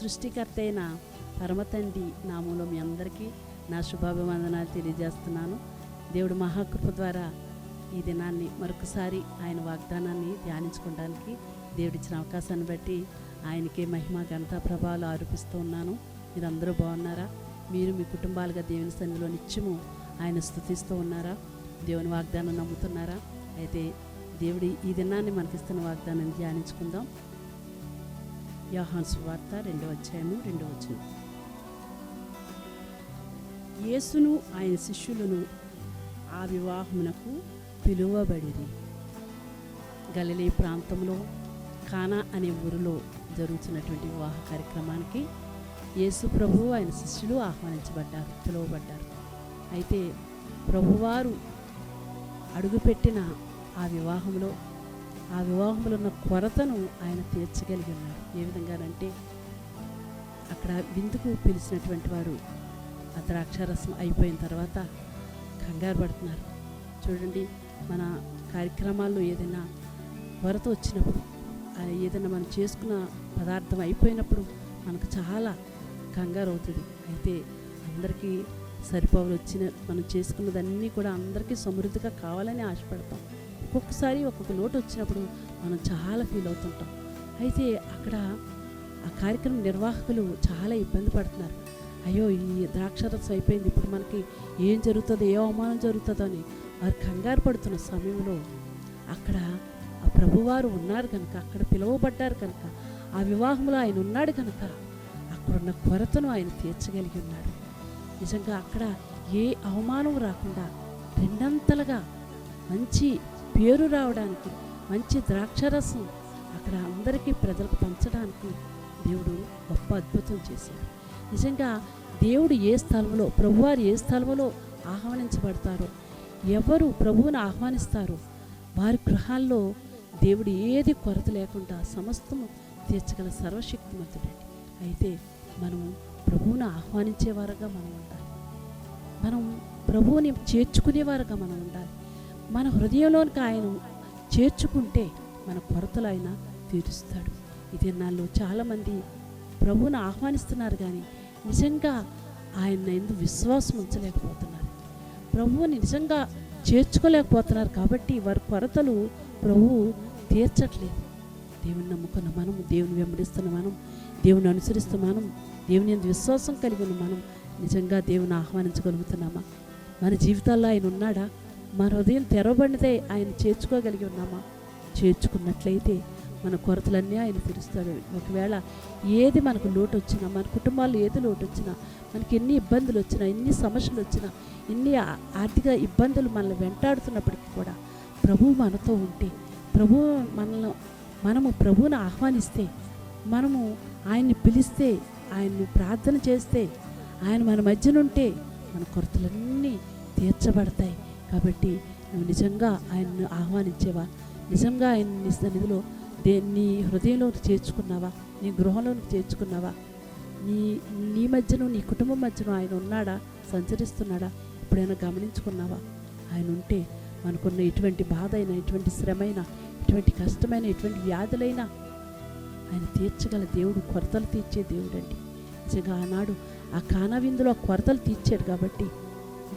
సృష్టికర్త అయిన పరమతండ్రి నామంలో మీ అందరికీ నా శుభాభివందనాలు తెలియజేస్తున్నాను. దేవుడు మహాకృప ద్వారా ఈ దినాన్ని మరొకసారి ఆయన వాగ్దానాన్ని ధ్యానించుకోవడానికి దేవుడిచ్చిన అవకాశాన్ని బట్టి ఆయనకే మహిమ ఘనత ప్రభావాలు ఆరోపిస్తూ ఉన్నాను. మీరందరూ బాగున్నారా? మీరు మీ కుటుంబాలుగా దేవుని సన్నిధిలో నిత్యము ఆయన స్థుతిస్తూ ఉన్నారా? దేవుని వాగ్దానం నమ్ముతున్నారా? అయితే దేవుడి ఈ దినాన్ని మనకిస్తున్న వాగ్దానాన్ని ధ్యానించుకుందాం. యోహాన్ సువార్త రెండవ అధ్యాయము రెండవ వచనం. యేసును ఆయన శిష్యులను ఆ వివాహమునకు పిలువబడిరి. గలిలే ప్రాంతంలో కానా అనే ఊరిలో జరుగుతున్నటువంటి వివాహ కార్యక్రమానికి యేసు ప్రభు ఆయన శిష్యులు ఆహ్వానించబడ్డారు పిలువబడ్డారు. అయితే ప్రభువారు అడుగుపెట్టిన ఆ వివాహంలో ఆ వివాహంలో ఉన్న కొరతను ఆయన తీర్చగలిగి ఉన్నారు ఏ విధంగానంటే అక్కడ విందుకు పిలిచినటువంటి వారు ఆ ద్రాక్షారసం అయిపోయిన తర్వాత కంగారు పడుతున్నారు. చూడండి మన కార్యక్రమాల్లో ఏదైనా కొరత వచ్చినప్పుడు ఏదైనా మనం చేసుకున్న పదార్థం అయిపోయినప్పుడు మనకు చాలా కంగారు అవుతుంది. అయితే అందరికీ సరిపోవాలి వచ్చిన మనం చేసుకున్నదన్నీ కూడా అందరికీ సమృద్ధిగా కావాలని ఆశపడతాం. ఒక్కొక్కసారి ఒక్కొక్క లోటు వచ్చినప్పుడు మనం చాలా ఫీల్ అవుతుంటాం. అయితే అక్కడ ఆ కార్యక్రమం నిర్వాహకులు చాలా ఇబ్బంది పడుతున్నారు. అయ్యో ఈ ద్రాక్షరసం అయిపోయింది. ఇప్పుడు మనకి ఏం జరుగుతుందో? ఏ అవమానం జరుగుతుందో అని వారు కంగారు పడుతున్న సమయంలో అక్కడ ఆ ప్రభువారు ఉన్నారు కనుక అక్కడ పిలువబడ్డారు కనుక ఆ వివాహంలో ఆయన ఉన్నాడు కనుక అక్కడున్న కొరతను ఆయన తీర్చగలిగి ఉన్నాడు. నిజంగా అక్కడ ఏ అవమానం రాకుండా రెండంతలుగా మంచి పేరు రావడానికి మంచి ద్రాక్షరసం అక్కడ అందరికీ ప్రజలకు పంచడానికి దేవుడు గొప్ప అద్భుతం చేశాడు. నిజంగా దేవుడు ఏ స్థలంలో ప్రభువారు ఏ స్థలంలో ఆహ్వానించబడతారో ఎవరు ప్రభువుని ఆహ్వానిస్తారో వారి గృహాల్లో దేవుడు ఏది కొరత లేకుండా సమస్తము తీర్చగల సర్వశక్తిమంతుడండి. అయితే మనము ప్రభువుని ఆహ్వానించేవారుగా మనం ఉండాలి. మనం ప్రభువుని చేర్చుకునేవారుగా మనం ఉండాలి. మన హృదయంలోనికి ఆయన చేర్చుకుంటే మన కొరతలు ఆయన తీరుస్తాడు. ఇది నాలో చాలామంది ప్రభువుని ఆహ్వానిస్తున్నారు కానీ నిజంగా ఆయన ఎందు విశ్వాసం ఉంచలేకపోతున్నారు. ప్రభువుని నిజంగా చేర్చుకోలేకపోతున్నారు కాబట్టి వారి కొరతలు ప్రభువు తీర్చట్లేదు. దేవుని నమ్ముకున్న మనం దేవుని వెంబడిస్తున్న మనం దేవుని అనుసరిస్తున్న మనం దేవుని ఎందుకు విశ్వాసం కలిగిన మనం నిజంగా దేవుని ఆహ్వానించగలుగుతున్నామా? మన జీవితాల్లో ఆయన ఉన్నాడా? మన హృదయం తెరవబడితే ఆయన చేర్చుకోగలిగి ఉన్నామా? చేర్చుకున్నట్లయితే మన కొరతలన్నీ ఆయన తీరుస్తాడు. ఒకవేళ ఏది మనకు లోటు వచ్చినా మన కుటుంబాలు ఏది లోటు వచ్చినా మనకి ఎన్ని ఇబ్బందులు వచ్చినా ఎన్ని సమస్యలు వచ్చినా ఎన్ని ఆర్థిక ఇబ్బందులు మనల్ని వెంటాడుతున్నప్పటికీ కూడా ప్రభువు మనతో ఉంటే ప్రభువు మనల్ని మనము ప్రభువుని ఆహ్వానిస్తే మనము ఆయన్ని పిలిస్తే ఆయన్ని ప్రార్థన చేస్తే ఆయన మన మధ్యనుంటే మన కొరతలన్నీ తీర్చబడతాయి. కాబట్టి నువ్వు నిజంగా ఆయన్ను ఆహ్వానించేవా? నిజంగా ఆయన నీ సన్నిధిలో దే నీ హృదయంలోకి చేర్చుకున్నావా? నీ గృహంలోకి చేర్చుకున్నావా? నీ నీ మధ్యను నీ కుటుంబం మధ్యను ఆయన ఉన్నాడా? సంచరిస్తున్నాడా? ఎప్పుడైనా గమనించుకున్నావా? ఆయన ఉంటే మనకున్న ఎటువంటి బాధ అయినా ఎటువంటి శ్రమైన ఎటువంటి కష్టమైన ఎటువంటి వ్యాధులైనా ఆయన తీర్చగల దేవుడు కొరతలు తీర్చే దేవుడు అండి. నిజంగా ఆనాడు ఆ కానా విందులో కొరతలు తీర్చాడు కాబట్టి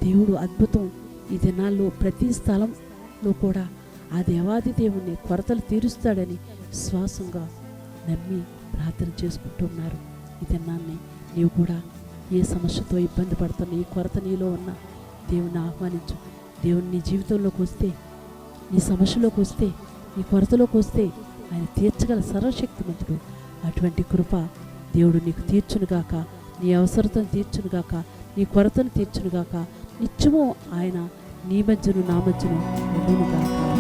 దేవుడు అద్భుతం ఈ దినాల్లో ప్రతి స్థలంలో కూడా ఆ దేవాది దేవుణ్ణి కొరతలు తీరుస్తాడని విశ్వాసంగా నమ్మి ప్రార్థన చేసుకుంటున్నారు. ఈ దినాన్ని నీవు కూడా ఏ సమస్యతో ఇబ్బంది పడుతున్న ఈ కొరత నీలో ఉన్న దేవుణ్ణి ఆహ్వానించు. దేవుని నీ జీవితంలోకి వస్తే నీ సమస్యలోకి వస్తే నీ కొరతలోకి వస్తే ఆయన తీర్చగల సర్వశక్తిమంతుడు. అటువంటి కృప దేవుడు నీకు తీర్చునుగాక నీ అవసరతను తీర్చునుగాక నీ కొరతను తీర్చునుగాక నిత్యము ఆయన నీ మధ్యను నా మధ్యను ఉండును ఉండునుగాక